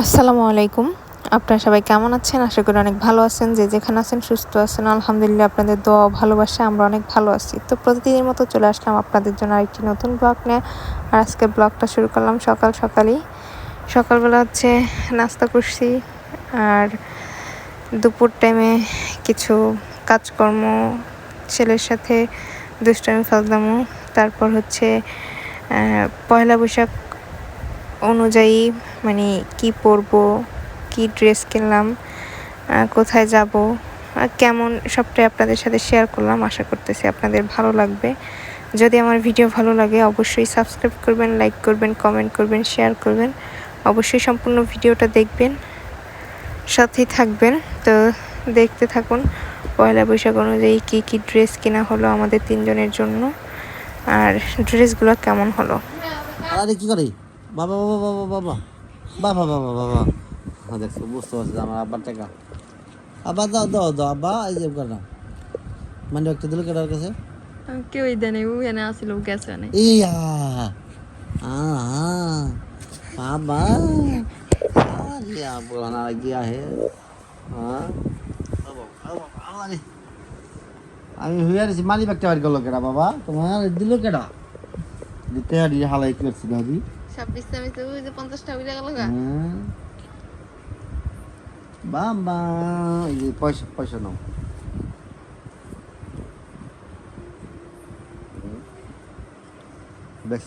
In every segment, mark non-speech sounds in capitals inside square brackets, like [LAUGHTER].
আসসালামু আলাইকুম। আপনারা সবাই কেমন আছেন? আশা করি অনেক ভালো আছেন। যে যেখানে আছেন সুস্থ আছেন। আলহামদুলিল্লাহ আপনাদের দোয়া ভালোবাসা, আমরা অনেক ভালো আছি। তো প্রতিদিনের মতো চলে আসলাম আপনাদের জন্য আরেকটি নতুন ব্লগ নিয়ে। আর আজকে ব্লগটা শুরু করলাম সকাল সকালই। সকালবেলা হচ্ছে নাস্তা করছি। আর দুপুর টাইমে কিছু কাজকর্ম, ছেলের সাথে দুষ্টামি ফাজলামো তারপর হচ্ছে পয়লা বৈশাখ অনুযায়ী মানে কি পরবো, কি ড্রেস কিনলাম কোথায় যাব কেমন সবটাই আপনাদের সাথে শেয়ার করলাম, আশা করতেছি আপনাদের ভালো লাগবে। যদি আমার ভিডিও ভালো লাগে, অবশ্যই সাবস্ক্রাইব করবেন লাইক করবেন কমেন্ট করবেন শেয়ার করবেন। অবশ্যই সম্পূর্ণ ভিডিওটা দেখবেন। সাথেই থাকবেন। তো দেখতে থাকুন, পয়লা বৈশাখ অনুযায়ী কী কী ড্রেস কেনা হলো আমাদের তিনজনের জন্য, আর ড্রেসগুলো কেমন হলো। কি করে? বাবা বাবা বাবা বাবা। বাবা বাবা বাবা হ্যাঁ দেখছ বুঝতে পারছি যে আমার আব্বার টাকা আব্বা দাও দাও দাও আব্বা এই যে না মানে একটা দিল কেটার কাছে কেউই দেয় নাই ও এনে আসিল ও গেছে অনেক ইয়া আ বাবা আরে আব্বা না গিয়া হে হ্যাঁ আরে আমি হইয়া রেছি মানি ব্যাগটা বাড়ি করল কেডা বাবা তোমার দিল কেডা দিতে আর হালাই করছি দাদি ছাব্বিশ ছাব্বিশ ওই যে পঞ্চাশটা উঠে গেল গা। হ্যাঁ। বাবা এই যে পয়সা পয়সা নাও।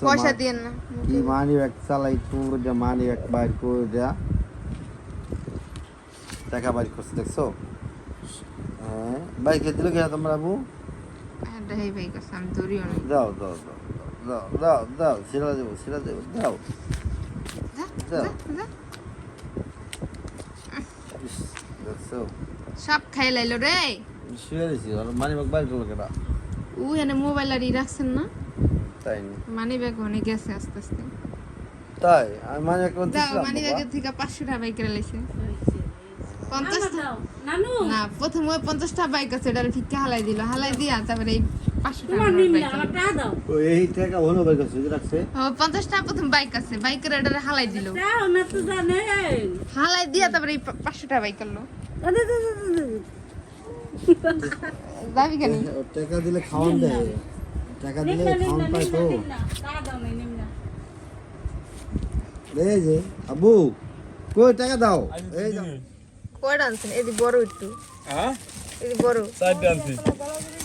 পয়সা দিয়েন না কি মানি ব্যাগ চালাই করে মানি ব্যাগ বাইর করে দেয়া টাকা বাইর করছে দেখছ? হ্যাঁ বাইকে দিল কি তোমরা বাবু হ্যাঁ এই ভাই কাছে আমি দৌড়ি অনেক দাও দাও দাও দাও দাও দাও সিরা দেবো সিরা দেবো দাও দাও সব খাই লাইলো রে শুয়ে দিছি আর মানি ব্যাগ বাইর করল কেটা ও এনে মোবাইল আর ই রাখছেন না তাই মানি ব্যাগ অনেক গেছে আস্তে আস্তে তাই আমি মানি ব্যাগ যাও দিছিলাম মানি। ব্যাগের থেকে পাঁচশো টাকা বাইক করে লাইছে পঞ্চাশটা না প্রথম ওই পঞ্চাশটা বাইক আছে এটা ভিক্ষা হালাই দিল হালাই দিয়া তারপরে এই টাকা এই প্রথম বাইক আছে বাইকের এটা হালাই দিল। হালাই দিয়া তারপরে এই পাঁচশো টাকা বাইক করল। যাবি কেন? টাকা দিলে খাওয়ান দেয়। টাকা দিলে খাওয়ান পায় তো। এই যে আবু কই টাকা দাও? এই দাও। কয়টা আনছেন এদি বড় একটু। এদি বড়। কে? রাখ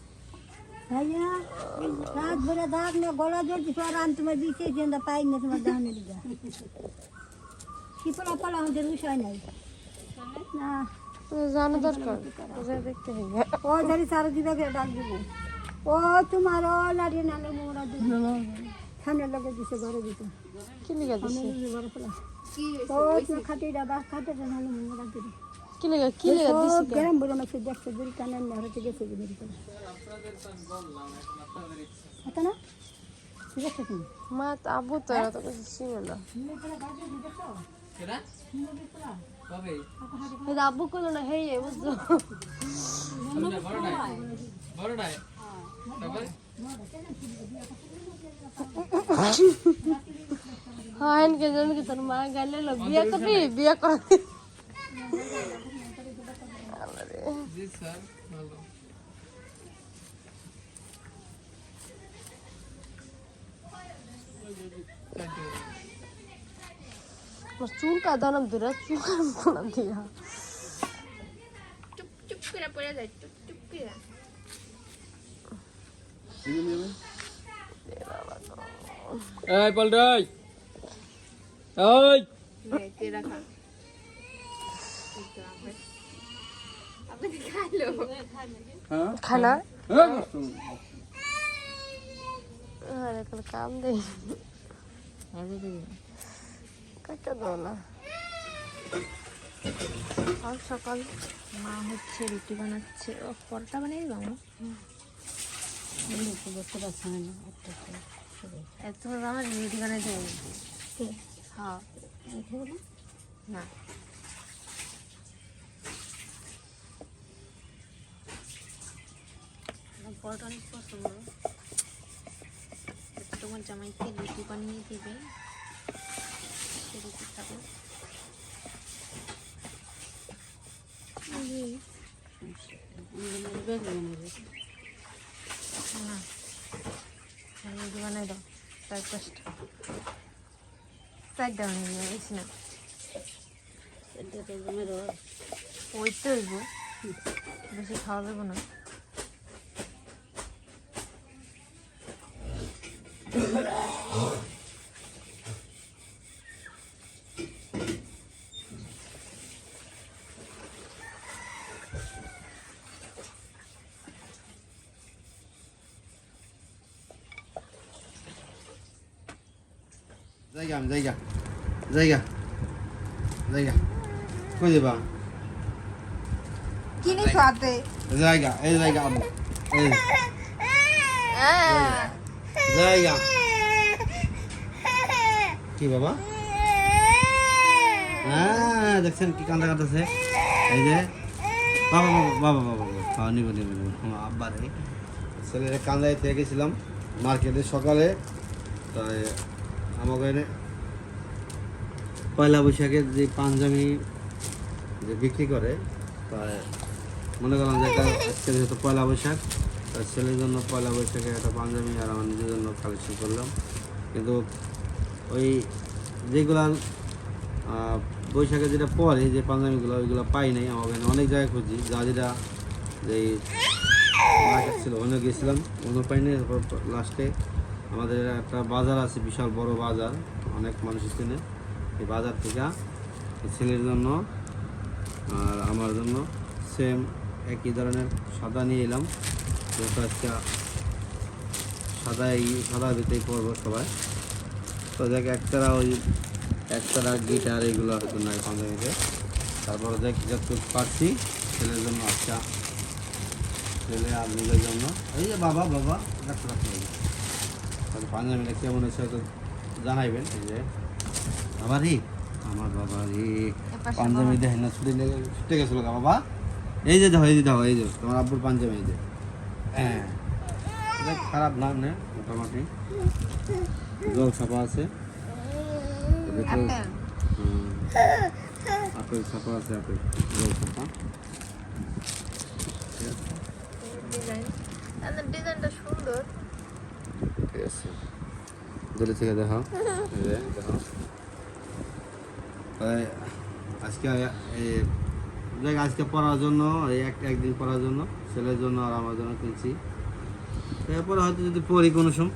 ভাইয়া রাত ভরে দাগ না গলা জ্বলছে সব আন তোমার দিচ্ছে গেন্দা পাই না তোমার দাহনের দিকে কি পালা পালা আমাদের বিষয় নাই। না। জানা দরকার যা দেখতে হবে। ও ধরি সারা দিবে ডাক দিব। ও তোমার ও লাড়িয়ে নালে মোড়া দিব সামনে লগে দিছে ঘরে দিতে কি লিগা সামনে দিছে ঘরে ফেলা ও তোমার খাটিটা বাস খাটিটা নালে মোড়া দিব কি গরম বলে মাসে দেখছে বুড়ি কানে নেহরতে গেছে বুড়ি করে হাতা না ঠিক আছে তুমি মা তো আবু তো এত কিছু ছিল না এটা আব্বু করল না হেই বুঝছ হ্যাঁ এনকে জান কি তোর মা গালে লো বিয়া করবি বিয়া করবি আমার চুল কাদা নাম ধরে চুল নাম দিয়া চুপ চুপ করে পড়ে যায় চুপ চুপ করে। এই পল্টাই ওই তে রাখা। আপনি খাইলো হ্যাঁ? খানা? হ্যাঁ। আরে কোন কাম দেই কাটা দাও না সকাল সকাল মা হচ্ছে রুটি বানাচ্ছে। ও পরোটা বানিয়ে দিলাম এত আমার রুটি বানাই দেবো হ্যাঁ। না। পরোটা অনেক পছন্দ তোমার জামাইকে রুটি বানিয়ে দেবে। সে রুটি খাবে বানাই দাও। চার পাঁচটা চারটা বানিয়ে দিও বেশি না ওই তো বেশি খাওয়া যাবে না। জায়গা জায়গা জায়গা জায়গা কই যাবা কি নিছো হাতে জায়গা এই জায়গা আম্মু এই জায়গা। কি বাবা? হ্যাঁ দেখছেন কি কান্দা কাঁদতেছে এই যে, বাবা বাবা বাবা বাবা নিব নিব নিব ছেলের কান্দায় গেছিলাম মার্কেটে সকালে। তাই আমাকে এনে পয়লা বৈশাখের যে পাঞ্জাবি যে বিক্রি করে, তাই মনে করলাম যে যেহেতু পয়লা বৈশাখ তার ছেলের জন্য পয়লা বৈশাখে একটা পাঞ্জাবি আর আমার নিজের জন্য কালেকশন করলাম। কিন্তু ওই যেগুলা বৈশাখে যেটা পরে যে পাঞ্জাবিগুলো, ওইগুলো পাই নাই। আমার ওখানে অনেক জায়গায় খুঁজি যা যেটা মার্কেট ছিল ওখানে গেছিলাম ওখানে পাই নাই। তারপর লাস্টে আমাদের একটা বাজার আছে, বিশাল বড় বাজার। অনেক মানুষ কিনে এই বাজার থেকে ছেলের জন্য আর আমার জন্য সেম একই ধরনের সাদা নিয়ে এলাম। যেহেতু আজকে সাদাই সাদা ভিতরেই পরবো সবাই। তো দেখ একতারা ওই একতারা গিটার এগুলো হয়তো নাই পাঞ্জাবিতে তারপরে দেখ যতটুকু পারছি ছেলের জন্য আচ্ছা। ছেলে আর নিজের জন্য। এই যে বাবা বাবা রাখতে রাখতে হবে তাহলে পাঞ্জাবিটা কেমন হয়েছে হয়তো জানাইবেন এই যে। বাবারি আমার বাবারি। পাঞ্জাবি দেখেন না ছুটি লেগে ছুটে গেছিল বাবা। এই যে দেখো এই যে দেখো এই যে তোমার আব্বুর পাঞ্জাবি এই যে। হ্যাঁ। খারাপ না না মোটামুটি। জল ছাপা আছে। আপেল। ছাপা আছে আপেল। জল ছাপা। ডিজাইন ডিজাইনটা সুন্দর। ঠিক আছে। দূরে থেকে দেখো। দেখো। তাই আজকে দেখ আজকে পড়ার জন্য এই এক একদিন পড়ার জন্য ছেলের জন্য আর আমার জন্য কিনছি। এরপরে হয়তো যদি পড়ি কোনো সময়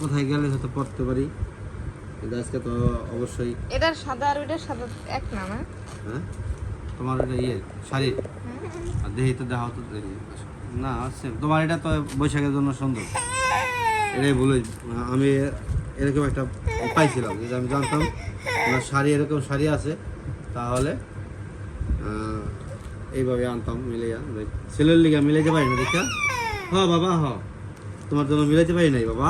কোথায় গেলে হয়তো পড়তে পারি। কিন্তু আজকে তো অবশ্যই এটার সাদা আর ওইটার সাদা এক না না হ্যাঁ? তোমার এটা ইয়ে শাড়ি? আর দেহি তো দেখা তো দেহি। না same। তোমার এটা তো বৈশাখের জন্য সুন্দর। এটাই বলে আমি এরকম একটা পাইছিলাম। যদি আমি জানতাম শাড়ি এরকম শাড়ি আছে তাহলে এইভাবে আনতাম মিলাইয়া ছেলের লিগা মিলাইতে পারি না দেখা হ বাবা হ। তোমার জন্য মিলাইতে পারি নাই বাবা।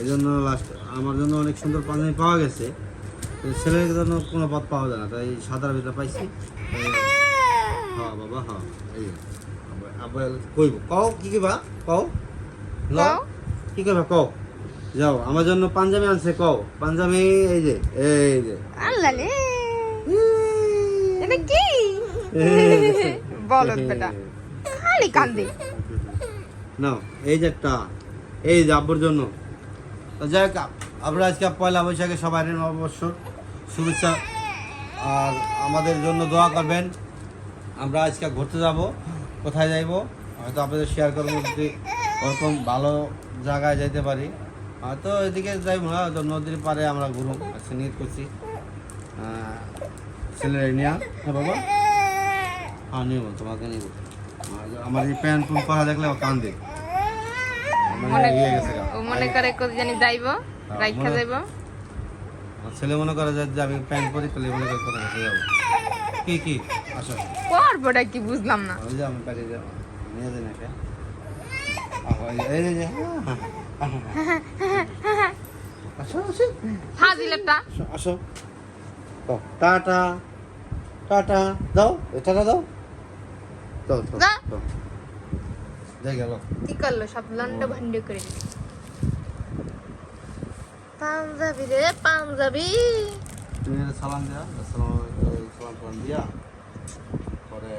এই জন্য লাস্ট আমার জন্য অনেক সুন্দর পাঞ্জাবি পাওয়া গেছে। ছেলের জন্য কোনো পথ পাওয়া যায় না তাই সাদার ভিতরে পাইছি। হ্যাঁ বাবা হ্যাঁ এই কইব কও কি কিবা কও? কি কইবা কও? যাও আমার জন্য পাঞ্জাবি আনছে কও। পাঞ্জাবি এই যে এই যে। আল্লাহ কি? [LAUGHS] এই যে এই যাই হোক আমরা আজকে পয়লা বৈশাখে আর আমাদের জন্য দোয়া করবেন। আমরা আজকে ঘুরতে যাব, কোথায় যাইব, হয়তো আপনাদের শেয়ার করব যদি ওরকম ভালো জায়গায় যাইতে পারি। হয়তো এদিকে যাইব না, হয়তো নদীর পাড়ে আমরা ঘুরুম আজকে নিয়ে করছি ছেলের নিয়ে। হ্যাঁ বাবা? হ্যাঁ নিব তোমাকে নিব আমার এই প্যান্ট পুন পরা দেখলে ও কান্দে। ও মনে করে জানি যাইব রাইখা মনে- যাইব। ছেলে মনে করে যে আমি প্যান্ট পরি তাহলে মনে করে কোথায় যাব। কি কি? আসো। পর্বটা কি বুঝলাম না। ওই যে আমি কাজে যাব। নিয়ে যাই নাকি। এই যে- আসো আসো। আসো ও, টাটা। টাটা। দাও টাটা দাও। দাও দাও। যাই গেল। কি করল? সব লন্ড ভন্ড করে দিল। পাঞ্জাবি রে পাঞ্জাবি। তুমি সালাম দিয়া সালাম সালাম দিয়া। পরে